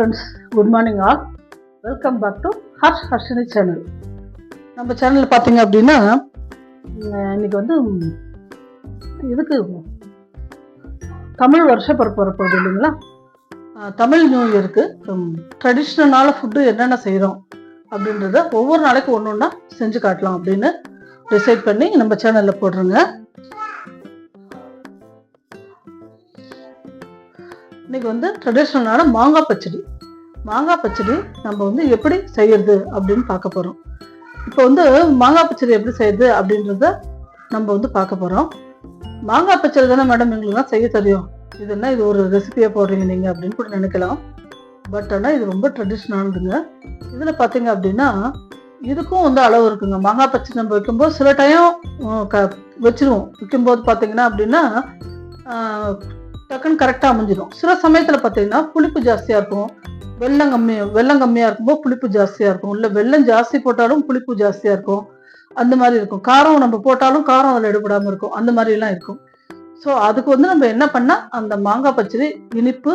Friends good morning all welcome back to Harsh Harshini channel நம்ம சேனலில் பார்த்தீங்க அப்படின்னா இன்னைக்கு வந்து இதுக்கு தமிழ் வருஷ பிறப்பு வரப்போகுது இல்லைங்களா? தமிழ் நியூ இயருக்கு ட்ரெடிஷ்னலான ஃபுட்டு என்னென்ன செய்கிறோம் அப்படின்றத ஒவ்வொரு நாளைக்கு ஒன்று ஒன்றா செஞ்சு காட்டலாம் அப்படின்னு டிசைட் பண்ணி நம்ம சேனலில் போடுறோங்க இன்னைக்கு வந்து ட்ரெடிஷ்னலான மாங்காய் பச்சடி. மாங்காய் பச்சடி நம்ம வந்து எப்படி செய்யறது அப்படின்னு பார்க்க போறோம். இப்போ வந்து மாங்காய் பச்சடி எப்படி செய்யறது அப்படின்றத நம்ம வந்து பார்க்க போறோம். மாங்காய் பச்சடி தானே மேடம் எங்களுக்குலாம் செய்ய தெரியும். இது என்ன இது ஒரு ரெசிபியாக போடுறீங்க நீங்க அப்படின்னு கூட நினைக்கலாம். பட் ஆனால் இது ரொம்ப ட்ரெடிஷ்னலானதுங்க இதில் பார்த்தீங்க அப்படின்னா இதுக்கும் வந்து அளவு இருக்குங்க. மாங்காய் பச்சடி நம்ம வைக்கும்போது சில டைம் க வச்சிருவோம். வைக்கும்போது பார்த்தீங்கன்னா அப்படின்னா டக்குன்னு கரெக்டாக அமைஞ்சிடும் சில சமயத்தில் பார்த்தீங்கன்னா புளிப்பு ஜாஸ்தியாக இருக்கும். வெள்ளம் கம்மி வெள்ளம் கம்மியாக இருக்கும்போது புளிப்பு ஜாஸ்தியாக இருக்கும். இல்லை வெள்ளம் ஜாஸ்தி போட்டாலும் புளிப்பு ஜாஸ்தியாக இருக்கும். அந்த மாதிரி இருக்கும். காரம் நம்ம போட்டாலும் காரம் அதில் எடுபடாமல் இருக்கும். அந்த மாதிரிலாம் இருக்கும். ஸோ அதுக்கு வந்து நம்ம என்ன பண்ணால் அந்த மாங்காய் பச்சடி இனிப்பு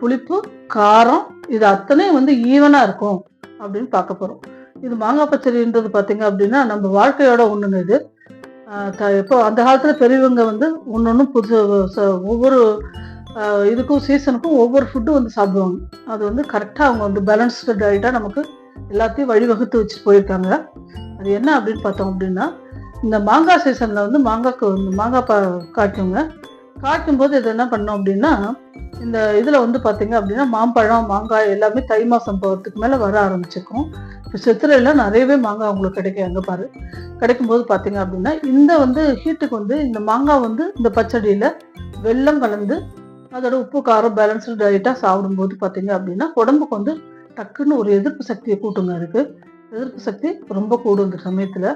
புளிப்பு காரம் இது அத்தனையும் வந்து ஈவனாக இருக்கும் அப்படின்னு பார்க்க போகிறோம் இது மாங்காய் பச்சடின்றது பார்த்தீங்க அப்படின்னா நம்ம வாழ்க்கையோட ஒன்றுங்க இது. இப்போ அந்த காலத்தில் பெரியவங்க வந்து ஒன்று புதுசு ச- ஒவ்வொரு இதுக்கும் சீசனுக்கும் ஒவ்வொரு ஃபுட்டும் வந்து சாப்பிடுவாங்க. அது வந்து கரெக்டாக அவங்க வந்து பேலன்ஸ்டு டயட்டாக நமக்கு எல்லாத்தையும் வழிவகுத்து வச்சு போயிருக்காங்க. அது என்ன அப்படின்னு பார்த்தோம் அப்படின்னா இந்த மாங்காய் சீசனில் வந்து மாங்காய்க்கு வந்து மாங்காய் பா காய்க்குங்க. காய்க்கும்போது இது என்ன பண்ணோம் அப்படின்னா இந்த இதில் வந்து பார்த்தீங்க அப்படின்னா மாம்பழம் மாங்காய் எல்லாமே தை மாதம் போகிறதுக்கு மேலே வர ஆரம்பிச்சிருக்கும். இப்போ சித்திரையில் நிறையவே மாங்காய் உங்களுக்கு கிடைக்கும். எங்கே பாரு. கிடைக்கும்போது பார்த்தீங்க அப்படின்னா இந்த வந்து ஹீட்டுக்கு வந்து இந்த மாங்காய் வந்து இந்த பச்சடியில் வெல்லம் கலந்து அதோட உப்பு காரம் பேலன்ஸ்டு டயட்டாக சாப்பிடும்போது பார்த்தீங்க அப்படின்னா உடம்புக்கு வந்து டக்குன்னு ஒரு எதிர்ப்பு சக்தியை கூட்டுங்க அதுக்கு எதிர்ப்பு சக்தி ரொம்ப கூடும் இந்த சமயத்தில்.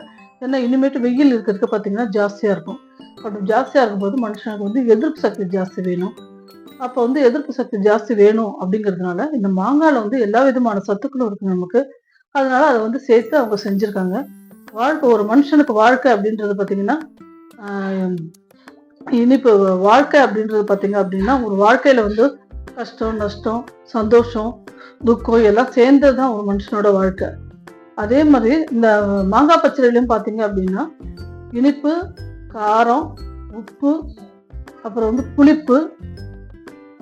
ஏன்னா இனிமேட்டு வெயில் இருக்கிறதுக்கு பார்த்தீங்கன்னா ஜாஸ்தியாக இருக்கும். கொஞ்சம் ஜாஸ்தியாக இருக்கும்போது மனுஷனுக்கு வந்து எதிர்ப்பு சக்தி ஜாஸ்தி வேணும். அப்போ வந்து எதிர்ப்பு சக்தி ஜாஸ்தி வேணும் அப்படிங்கிறதுனால இந்த மாங்காயில் வந்து எல்லா விதமான சத்துக்களும் இருக்கு நமக்கு. அதனால அதை வந்து சேர்த்து அவங்க செஞ்சுருக்காங்க. வாழ்க்கை ஒரு மனுஷனுக்கு வாழ்க்கை அப்படின்றது பார்த்தீங்கன்னா இனிப்பு வாழ்க்கை அப்படின்றது பார்த்தீங்க அப்படின்னா ஒரு வாழ்க்கையில் வந்து கஷ்டம் நஷ்டம் சந்தோஷம் துக்கம் எல்லாம் சேர்ந்தது தான் ஒரு மனுஷனோட வாழ்க்கை. அதே மாதிரி இந்த மாங்காய் பச்சடிலையும் பார்த்தீங்க அப்படின்னா இனிப்பு காரம் உப்பு அப்புறம் வந்து புளிப்பு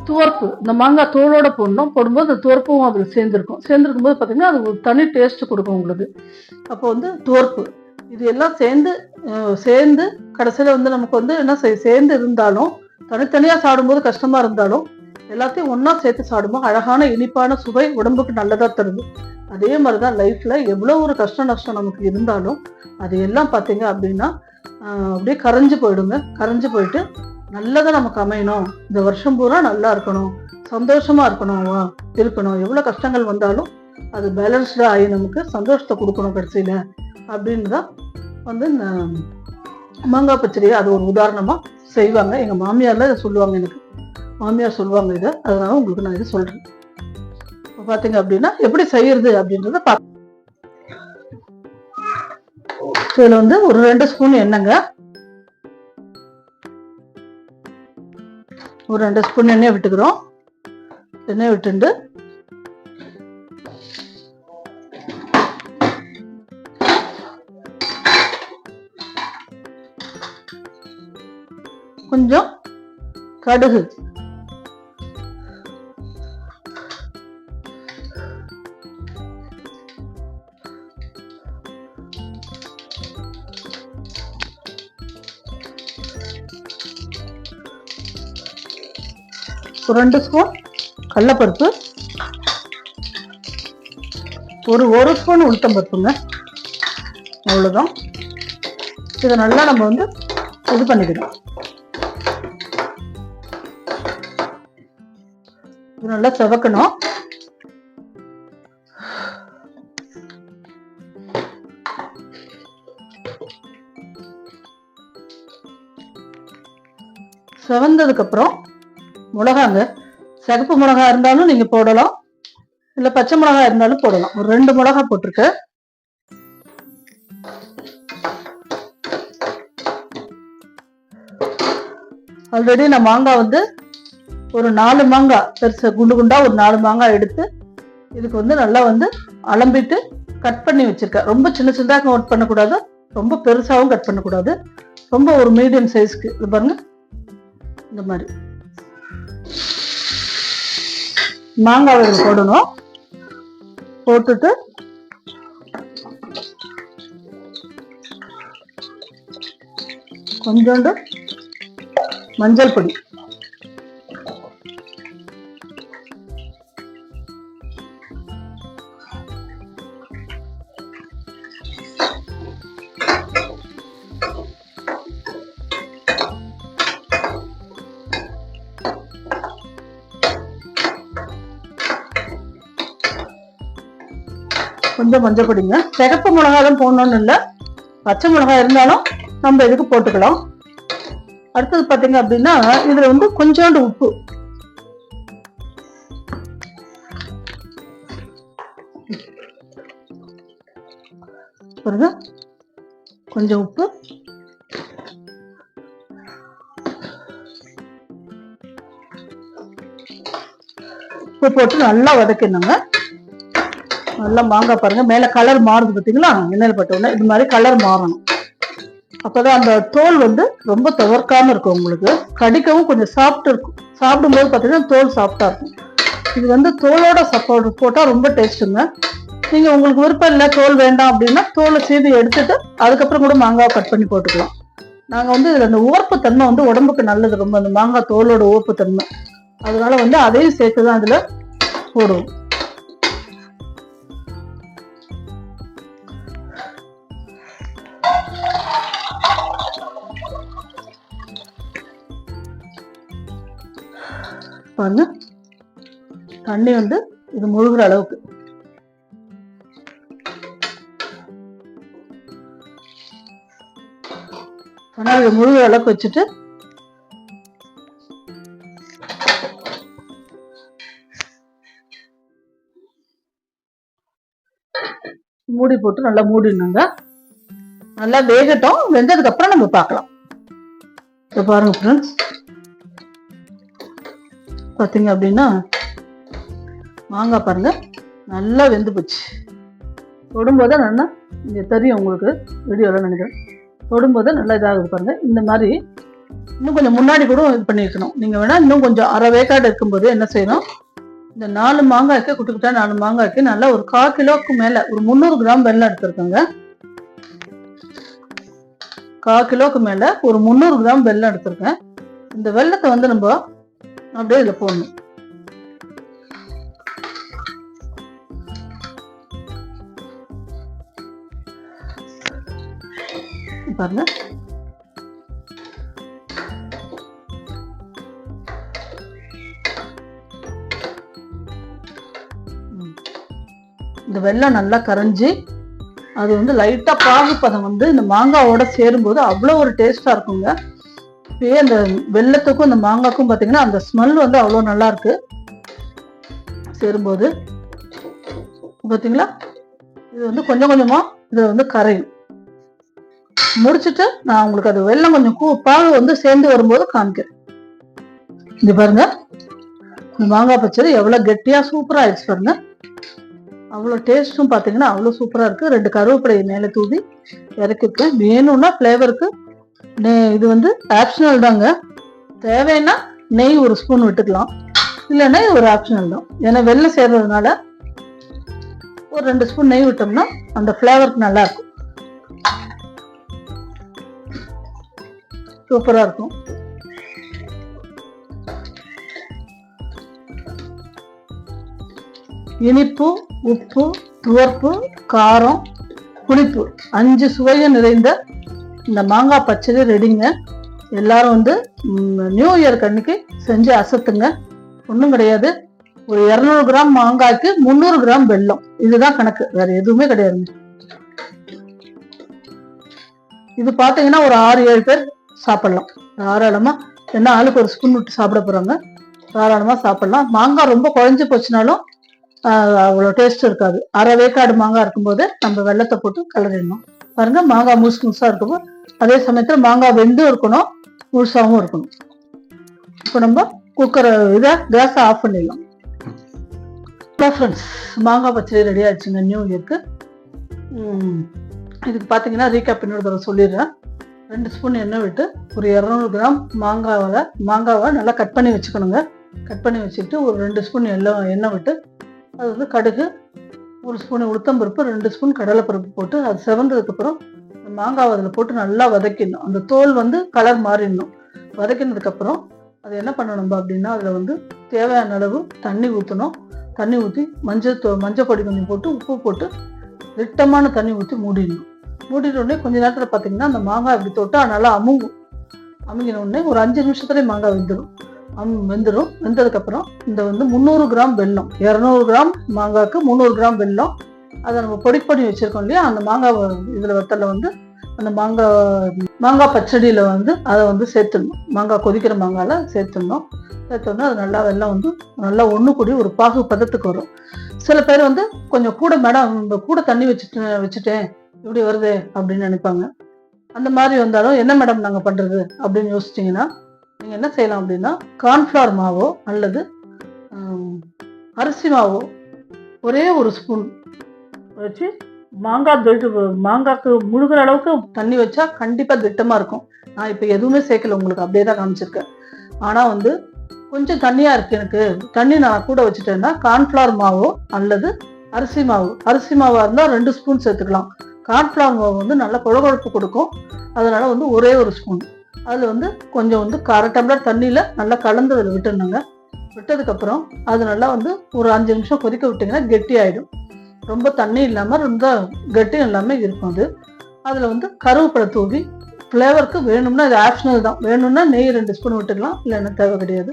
துவர்ப்பு. இந்த மாங்காய் தோலோட போடணும். போடும்போது அந்த துவர்ப்பும் அதில் சேர்ந்துருக்கும். சேர்ந்துருக்கும் போது பார்த்தீங்கன்னா அது ஒரு தனி டேஸ்ட் கொடுக்கும் உங்களுக்கு. அப்போ வந்து துவர்ப்பு. இது எல்லாம் சேர்ந்து சேர்ந்து கடைசியில் வந்து நமக்கு வந்து என்ன செய் சேர்ந்து இருந்தாலும் தனித்தனியாக சாப்பிடும்போது கஷ்டமாக இருந்தாலும் எல்லாத்தையும் ஒன்றா சேர்த்து சாப்பிடும்போது அழகான இனிப்பான சுவை உடம்புக்கு நல்லதாக தருது. அதே மாதிரி தான் லைஃப்பில் எவ்வளோ ஒரு கஷ்ட நஷ்டம் நமக்கு இருந்தாலும் அது எல்லாம் பார்த்தீங்க அப்படின்னா அப்படியே கரைஞ்சு போயிடுங்க. கரைஞ்சு போயிட்டு நல்லதை நமக்கு அமையணும். இந்த வருஷம் பூரா நல்லா இருக்கணும். சந்தோஷமா இருக்கணும். இருக்கணும். எவ்வளோ கஷ்டங்கள் வந்தாலும் அது பேலன்ஸ்டாக ஆகி நமக்கு சந்தோஷத்தை கொடுக்கணும் கடைசியில். அப்படின்னு தான் வந்து மாங்காய் பச்சடியை அது ஒரு உதாரணமாக செய்வாங்க. எங்கள் மாமியார்ல இதை சொல்லுவாங்க எனக்கு. மாமியார் சொல்லுவாங்க இதை. அதனால உங்களுக்கு நான் இதை சொல்கிறேன் இப்போ பார்த்தீங்க அப்படின்னா எப்படி செய்யறது அப்படின்றத பார்க்க இதில் வந்து ஒரு ரெண்டு ஸ்பூன் எண்ணெங்க ஒரு ரெண்டு ஸ்பூன் எண்ணெய் விட்டுக்கிறோம். எண்ணெய் விட்டுண்டு. கொஞ்சம் கடுகு. ஒரு ரெண்டு ஸ்பூன் கடலப்பருப்பு. ஒரு ஒரு ஸ்பூன் உளுத்தம்பருப்புங்க. அவ்வளோதான் இதை நல்லா நம்ம வந்து இது பண்ணிக்கணும் இது நல்லா செவக்கணும். செவந்ததுக்கு அப்புறம் மிளகாங்க. சிகப்பு மிளகா இருந்தாலும் நீங்க போடலாம். இல்ல பச்சை மிளகா இருந்தாலும் போடலாம். ஒரு ரெண்டு மிளகா போட்டிருக்கேன். ஆல்ரெடி நான் மாங்காய் வந்து ஒரு நாலு மாங்காய் பெருசு குண்டு குண்டா ஒரு நாலு மாங்காய் எடுத்து இதுக்கு வந்து நல்லா வந்து அலம்பிட்டு கட் பண்ணி வச்சிருக்கேன். ரொம்ப சின்ன சின்னதாக கட் பண்ணக்கூடாது. ரொம்ப பெருசாகவும் கட் பண்ணக்கூடாது. ரொம்ப ஒரு மீடியம் சைஸ்க்கு. இது பாருங்க. இந்த மாதிரி. மாங்காய் இதில் போடணும். போட்டுட்டு கொஞ்சோண்டு மஞ்சள் பொடி. கொஞ்சம் மஞ்சள் பொடிங்க. சிகப்பு மிளகாயும் தான் போடணும்னு இல்லை. பச்சை மிளகாய் இருந்தாலும் நம்ம இதுக்கு போட்டுக்கலாம். அடுத்தது பாத்தீங்க அப்படின்னா இதுல வந்து கொஞ்சோண்டு உப்பு. பாருங்க. கொஞ்சம் உப்பு. உப்பு போட்டு நல்லா வதக்கிடணுங்க. நல்லா மாங்காய் பாருங்க. மேல கலர் மாறுது பாத்தீங்களா? எண்ணெயில் பட்ட உடனே இது மாதிரி கலர் மாறணும். அப்பதான் அந்த தோல் வந்து ரொம்ப துவர்க்காம இருக்கும் உங்களுக்கு. கடிக்கவும் கொஞ்சம் சாஃப்ட் இருக்கும். சாப்பிடும்போது பார்த்தீங்கன்னா தோல் சாஃப்டா இருக்கும். இது வந்து தோலோட சப்போர்ட் போட்டா ரொம்ப டேஸ்ட்டுங்க நீங்க உங்களுக்கு விருப்பம் இல்லை தோல் வேண்டாம் அப்படின்னா தோலை சீவி எடுத்துட்டு அதுக்கப்புறம் கூட மாங்காய் கட் பண்ணி போட்டுக்கலாம். நாங்க வந்து இதுல அந்த உவர்ப்பு தன்மை வந்து உடம்புக்கு நல்லது. ரொம்ப அந்த மாங்காய் தோலோட உவர்ப்பு தன்மை. அதனால வந்து அதையும் சேர்த்து தான் அதில் போடுவோம். பாருங்க தண்ணி வந்து இது முழுகிற அளவுக்கு. தண்ணி இது முழுகிற அளவுக்கு வச்சுட்டு மூடி போட்டு நல்லா மூடிடணுங்க. நல்லா வேகட்டும். வெந்ததுக்கு அப்புறம் நம்ம பார்க்கலாம். இப்போ பாருங்க ஃப்ரெண்ட்ஸ் பார்த்தீங்க அப்படின்னா மாங்காய் பாருங்க நல்லா வெந்து போச்சு. தொடும்போதே நல்லா இங்கே தெரியும் உங்களுக்கு வீடியோவில் நினைக்கிறேன். தொடும்போதே நல்லா இதாகுது பாருங்க. இந்த மாதிரி இன்னும் கொஞ்சம் முன்னாடி கூட இது பண்ணியிருக்கணும். நீங்கள் வேணால் இன்னும் கொஞ்சம் அரை வேக்காடு இருக்கும்போது என்ன செய்யணும்? இந்த நாலு மாங்காய்க்கு குட்டி குட்டா நாலு மாங்காய்க்கு நல்லா ஒரு கால் கிலோவுக்கு மேலே ஒரு முந்நூறு கிராம் வெல்லம் எடுத்திருக்கோங்க. கால் கிலோவுக்கு மேலே ஒரு முந்நூறு கிராம் வெல்லம் எடுத்திருக்கேன். இந்த வெல்லத்தை வந்து நம்ம அப்படியே இதில் போடணும். பாருங்க. இந்த வெல்லம் நல்லா கரைஞ்சி அது வந்து லைட்டா பாகுப்பதம் வந்து இந்த மாங்காவோட சேரும்போது அவ்வளோ ஒரு டேஸ்டா இருக்குங்க. இப்பயே அந்த வெள்ளத்துக்கும் அந்த மாங்காய்க்கும் பார்த்தீங்கன்னா அந்த ஸ்மெல் வந்து அவ்வளோ நல்லா இருக்கு சேரும்போது பார்த்தீங்களா இது வந்து கொஞ்சம் கொஞ்சமா இது வந்து கரையும். முடிச்சுட்டு நான் உங்களுக்கு அது வெள்ளம் கொஞ்சம் கூ பாகு வந்து சேர்ந்து வரும்போது காமிக்கிறேன். இது பாருங்க. இந்த மாங்காய் பச்சடி எவ்வளவு கெட்டியா சூப்பரா ஆயிடுச்சு பாருங்க. அவ்வளோ டேஸ்ட்டும் பார்த்தீங்கன்னா அவ்வளோ சூப்பராக இருக்குது ரெண்டு கருவேப்பிலையை மேலே தூவி இறக்கிருக்கேன் வேணும்னா ஃப்ளேவருக்கு இது வந்து ஆப்ஷனல் தாங்க. தேவைன்னா நெய் ஒரு ஸ்பூன் விட்டுக்கலாம். இல்லைன்னா இது ஒரு ஆப்ஷனல் தான். ஏன்னா வெளில சேர்றதுனால ஒரு ரெண்டு ஸ்பூன் நெய் விட்டோம்னா அந்த ஃப்ளேவருக்கு நல்லா இருக்கும் சூப்பராக இருக்கும். இனிப்பு உப்பு துவர்ப்பு காரம் புளிப்பு அஞ்சு சுவையும் நிறைந்த இந்த மாங்காய் பச்சடி ரெடிங்க எல்லாரும் வந்து நியூ இயர் கண்ணுக்கு செஞ்சு அசத்துங்க. ஒன்றும் கிடையாது. ஒரு இரநூறு கிராம் மாங்காய்க்கு முந்நூறு கிராம் வெல்லம். இதுதான் கணக்கு. வேற எதுவுமே கிடையாதுங்க. இது பார்த்தீங்கன்னா ஒரு ஆறு ஏழு பேர் சாப்பிடலாம். தாராளமா என்ன ஆளுக்கு ஒரு ஸ்பூன் விட்டு சாப்பிட போறாங்க தாராளமா சாப்பிடலாம். மாங்காய் ரொம்ப குறைஞ்சி போச்சுனாலும் ஆஹ், அவ்வளோ டேஸ்ட் இருக்காது. அரை வேக்காடு மாங்காய் இருக்கும்போது நம்ம வெள்ளத்தை போட்டு கலரிடணும். பாருங்க மாங்காய் முழுசு முழுசாக இருக்கும் அதே சமயத்துல மாங்காய் வெந்தும் இருக்கணும் முழுசாகவும் இருக்கணும். இப்போ நம்ம குக்கரை இதை கேஸை ஆஃப் பண்ணிடலாம். ஃப்ரெண்ட்ஸ் மாங்காய் பச்சடி ரெடி ஆயிடுச்சுங்க நியூ இயர்க்கு இதுக்கு பார்த்தீங்கன்னா ரீகேப் இன்னொரு தடவை சொல்லிடுறேன். ரெண்டு ஸ்பூன் எண்ணெய் விட்டு ஒரு இரநூறு கிராம் மாங்காவில் மாங்காவை நல்லா கட் பண்ணி வச்சுக்கணுங்க. கட் பண்ணி வச்சுட்டு ஒரு ரெண்டு ஸ்பூன் எல்லாம் எண்ணெய் விட்டு அது வந்து கடுகு ஒரு ஸ்பூன் உளுத்தம்பருப்பு ரெண்டு ஸ்பூன் கடலைப்பருப்பு போட்டு அது செவந்ததுக்கப்புறம் மாங்காவை அதில் போட்டு நல்லா வதக்கிடணும். அந்த தோல் வந்து கலர் மாறிடணும். வதக்கினதுக்கப்புறம் அது என்ன பண்ணணும் அப்படின்னா அதில் வந்து தேவையான அளவு தண்ணி ஊற்றணும் தண்ணி ஊற்றி மஞ்சள் தோ மஞ்சள் பொடி கொஞ்சம் போட்டு உப்பு போட்டு திட்டமான தண்ணி ஊற்றி மூடிடணும். மூடின உடனே கொஞ்ச நேரத்தில் பார்த்தீங்கன்னா அந்த மாங்காய் இப்படி தொட்டால் நல்லா அமுங்கும். அமுங்கின உடனே ஒரு அஞ்சு நிமிஷத்துலேயே மாங்காய் வெந்துடும் அம் வெந்துடும் வெந்ததுக்கப்புறம் இந்த வந்து முந்நூறு கிராம் வெல்லம் இரநூறு கிராம் மாங்காய்க்கு முந்நூறு கிராம் வெல்லம் அதை நம்ம பொடி பண்ணி வச்சுருக்கோம் இல்லையா? அந்த மாங்காய் இதில் வத்தல வந்து அந்த மாங்காய் மாங்காய் பச்சடியில் வந்து அதை வந்து சேர்த்துடணும். மாங்காய் கொதிக்கிற மாங்காயில் சேர்த்துடணும். சேர்த்தோன்னா அது நல்லா வெல்லம் வந்து நல்லா ஒன்று கூடி ஒரு பாகு பதத்துக்கு வரும். சில பேர் வந்து கொஞ்சம் கூட மேடம் இந்த கூட தண்ணி வச்சுட்டு வச்சுட்டேன் இப்படி வருது அப்படின்னு நினைப்பாங்க. அந்த மாதிரி வந்தாலும் என்ன மேடம் நாங்கள் பண்ணுறது அப்படின்னு யோசிச்சிங்கன்னா நீங்கள் என்ன செய்யலாம் அப்படின்னா கார்ன்ஃப்ளவர் மாவோ அல்லது அரிசி மாவோ ஒரே ஒரு ஸ்பூன் வச்சு மாங்காய் திட்டு மாங்காய்க்கு முழுகிற அளவுக்கு தண்ணி வச்சா கண்டிப்பாக திட்டமாக இருக்கும். நான் இப்போ எதுவுமே சேர்க்கல உங்களுக்கு அப்படியே தான் காமிச்சிருக்கேன். ஆனால் வந்து கொஞ்சம் தண்ணியாக இருக்கு எனக்கு. தண்ணி நான் கூட வச்சுட்டேன்னா கார்ன்ஃப்ளவர் மாவோ அல்லது அரிசி மாவு. அரிசி மாவாக இருந்தால் ரெண்டு ஸ்பூன் சேர்த்துக்கலாம். கார்ன்ஃப்ளவர் மாவு வந்து நல்லா குழகுழப்பு கொடுக்கும். அதனால் வந்து ஒரே ஒரு ஸ்பூன் அதில் வந்து கொஞ்சம் வந்து அரை டம்ளர் தண்ணியில் நல்லா கலந்து அதில் விட்டுருந்தாங்க. விட்டதுக்கப்புறம் அது நல்லா வந்து ஒரு அஞ்சு நிமிஷம் கொதிக்க விட்டிங்கன்னா கெட்டி ஆகிடும் ரொம்ப தண்ணி இல்லாமல் ரொம்ப கெட்டியும் இல்லாமல் இருக்கும் அது. அதில் வந்து கருவேப்பிலை தூவி ஃப்ளேவருக்கு வேணும்னா இது ஆப்ஷனல் தான். வேணும்னா நெய் ரெண்டு ஸ்பூன் விட்டுக்கலாம் இல்லைன்னா தேவை கிடையாது.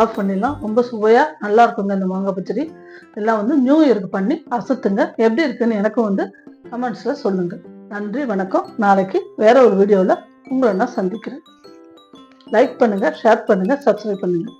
ஆஃப் பண்ணிடலாம். ரொம்ப சுவையாக நல்லா இருக்குங்க இந்த மாங்காய் பச்சடி. எல்லாம் வந்து நியூ இயருக்கு பண்ணி அசத்துங்க. எப்படி இருக்குன்னு எனக்கும் வந்து கமெண்ட்ஸில் சொல்லுங்கள் நன்றி வணக்கம். நாளைக்கு வேற ஒரு வீடியோவில் உங்களை நான் சந்திக்கிறேன். லைக் பண்ணுங்கள் ஷேர் பண்ணுங்கள் சப்ஸ்கிரைப் பண்ணுங்கள்